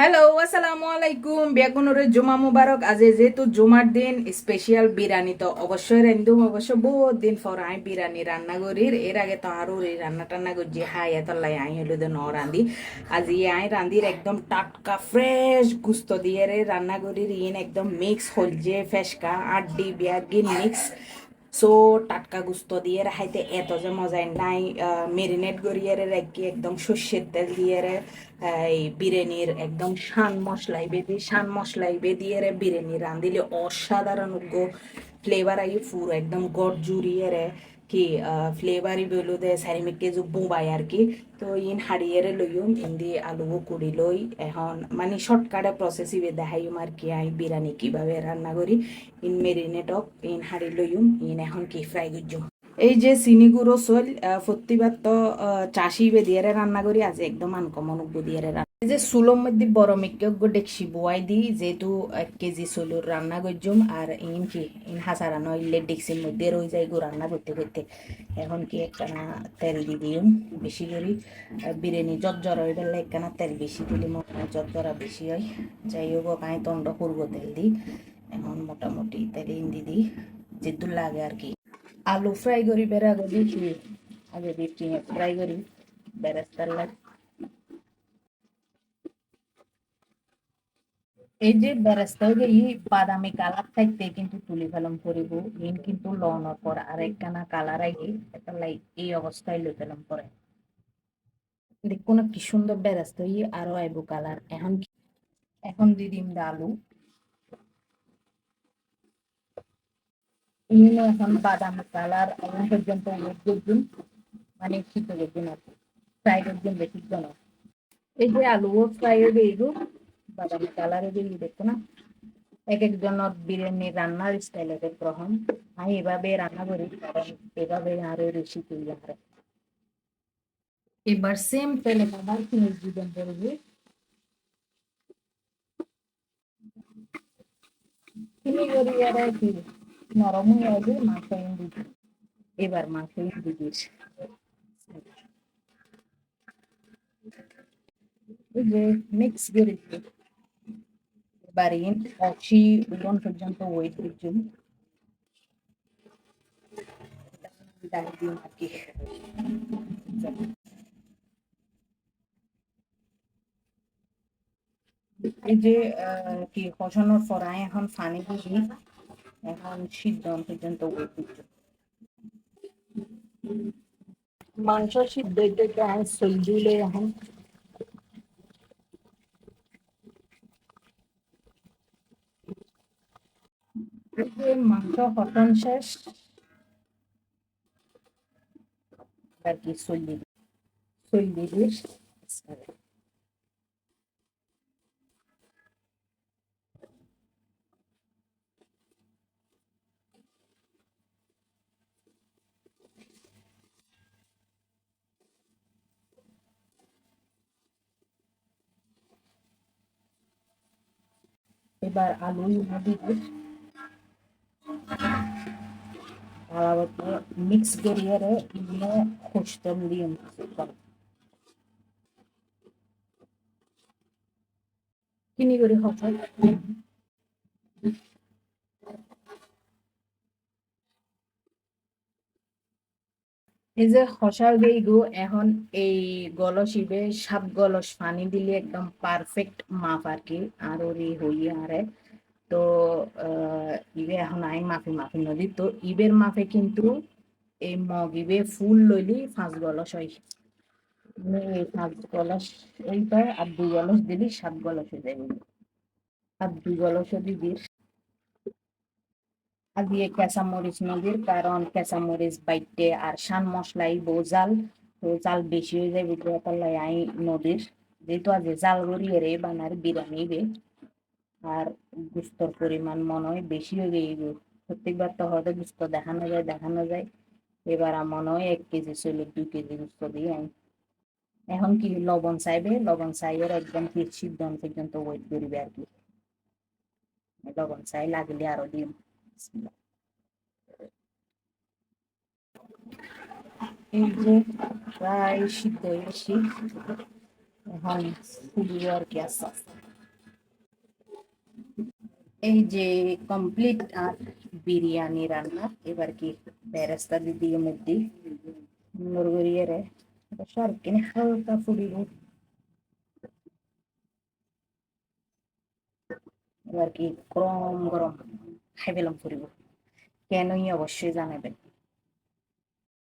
Hello আসসালামু আলাইকুম বেগুনরে জুমা মুবারক আজ যেহেতু জুমার দিন স্পেশাল বিরিয়ানি তো অবশ্যই রান্ধুম অবশ্য বহুত দিন পর আই বিরিয়ানি রান্না করির এর আগে তো আরও এই রান্না টান্না করছি হাই এত লাই আই হলো ন রান্ধি আজ ই আই রান্ধির একদম টাটকা ফ্রেশ গুস্ত দিয়ে রে রান্না করির ইন একদম মিক্স হলজে ফেসকা আড্ডি বিয়া গিন মিক্স সো টাটকা গুস্ত দিয়ে রাখাইতে এত যে মজাই নাই মেরিনেট গড়িয়ে রেখে একদম সর্ষের তেল দিয়ে রে এই বিরিয়ানির একদম শান মশলাই বেদি শান মশলাই বেদিয়ে রে বিরিয়ানি রাঁধিলে অসাধারণ ফ্লেভার আই পুরো একদম গড় জুড়িয়ে রে কি ফ্লেভারই বলো দে চারিমিকে যে বোবাই আর কি তো ইন হাড়িয়ে লইম ইন্দি আলু কুড়ি লই এখন মানে শর্টকাটে প্রসেস ইবে দেখাইম আর কি আই বিরিয়ানি কীভাবে রান্না করি ইন মেরিনেটক ইন হাড়ি লইম ইন এখন কি ফ্রাই করছুম এই যে চিনি গুঁড়ো চল প্রতিবার তো চাষি বে দিয়ে রান্না করি আজ একদম আনকমন দিয়ে রান্না যে চুলোর মধ্যে বড় মিক্য ডেকসি বোয়াই দি যেহেতু এক কেজি চুলোর রান্না করছুম আর ইন কি, ইন হাসারা নইলে ডেকসির মধ্যে রয়ে যায় গো রান্না করতে করতে এখন কি একখানা তেল দি দিম বেশি করি বিরিয়ানি জর্জর হয়ে গেলে একখানা তেল বেশি দিলে মনে হয় জর্জরা বেশি হয়। যাই হোক আমি তন্ড করব তেল দি এখন মোটামুটি তেল ইন্দি দি যেহেতু লাগে আর কি। আলু ফ্রাই করি বেড়া দিচ্ছি আগে দিচ্ছি ফ্রাই করি বেরেস্তার লাগে। এই যে বেরেস্তা হয়ে এই বাদামি কালার থাকতে কিন্তু তুলি ফেলাম করিব ইন কিন্তু লওয়ানোর পর আর একখানা কালার আগে এটা লাই এই অবস্থায় লই ফেলাম পরে। দেখুন কি সুন্দর বেরেস্তা হয়ে আরও আইব কালার। এখন এখন দি দিম আলু। ইউনো এখন বাদাম কালার। এখন পর্যন্ত ওয়েট করছেন মানে সিদ্ধ করছেন আর ফ্রাই করছেন বেশি জন এই যে আলুও ফ্রাই হয়ে বেরিয়ে বাদামি কালারে বেরিয়ে দেখো না? এক একজনের বিরিয়ানি রান্নার স্টাইল এক রকম আমি এভাবে রান্না করি এভাবে আরও রেসিপি আর এবার সেম তেলে আবার ফিনিশ দিবেন করি আর কি এবার যে মিক্স করে এবার ইন অচি উলন পর্যন্ত ওয়েট দিচ্ছেন ডাল দিন আর কি এই যে কি কষানোর পর এখন ফানি দিবি এখন সিদ্ধ পর্যন্ত ওয়েট দিচ্ছেন মাংস সিদ্ধ হইতে সল এখন। মাংস হটন শেষ। আর কি সল্লি সল্লি দিস এবার আলু ইয়ে খুঁজতাম দিয়ে কিনি করে হবে এই যে হসার গো এখন এই গলসিবে সাত গলস পানি দিলে একদম পারফেক্ট মাপ আর কি আর ওরি হইয়ে আরে তো ইবে এখন আই মাফি মাফি নদী। তো ইবের মাফে কিন্তু এই মগ ইবে ফুল লইলি পাঁচ গলস হয়। এই পাঁচ গলস এইটা আর দুই গলস দিলি, সাত গলস যাবে আর দুই গলস দিদির আর দিয়ে কেঁচা মরিচ নদীর, কারণ কেঁচা মরিচ বাইটে আর শান মশলাই বউ জাল, তো জাল বেশি হয়ে পারলাই আই নদীর। যেহেতু আজ জাল গড়িয়ে রে বানার বিরিয়ানি বে আর গুস্তর পরিমাণ মনে হয় বেশি হয়ে গিয়ে প্রত্যেকবার তো হয়তো গুস্ত দেখানো যায় দেখানো যায়। এবার মনে হয় এক কেজি চলে দুই কেজি গুস্ত দিয়ে আমি এখন কি লবণ চাইবে? লবণ চাইবের একদম কি সিদ্ধ পর্যন্ত ওয়েট করবে আর কি। লবণ চাই লাগলে আরও দিন এই যে প্রায় সিদ্ধ হয়ে এখন ফুলিয়ে আর কি আস্তে আস্তে। এই যে কমপ্লিট আর বিরিয়ানি রান্না, এবার কি বেরেস্তা মুরগিয়ে রে সব কিনে হালকা ফুড়িব এবার কি গরম গরম খাইবেলাম ফুরিব। কেনই অবশ্যই জানাবেন।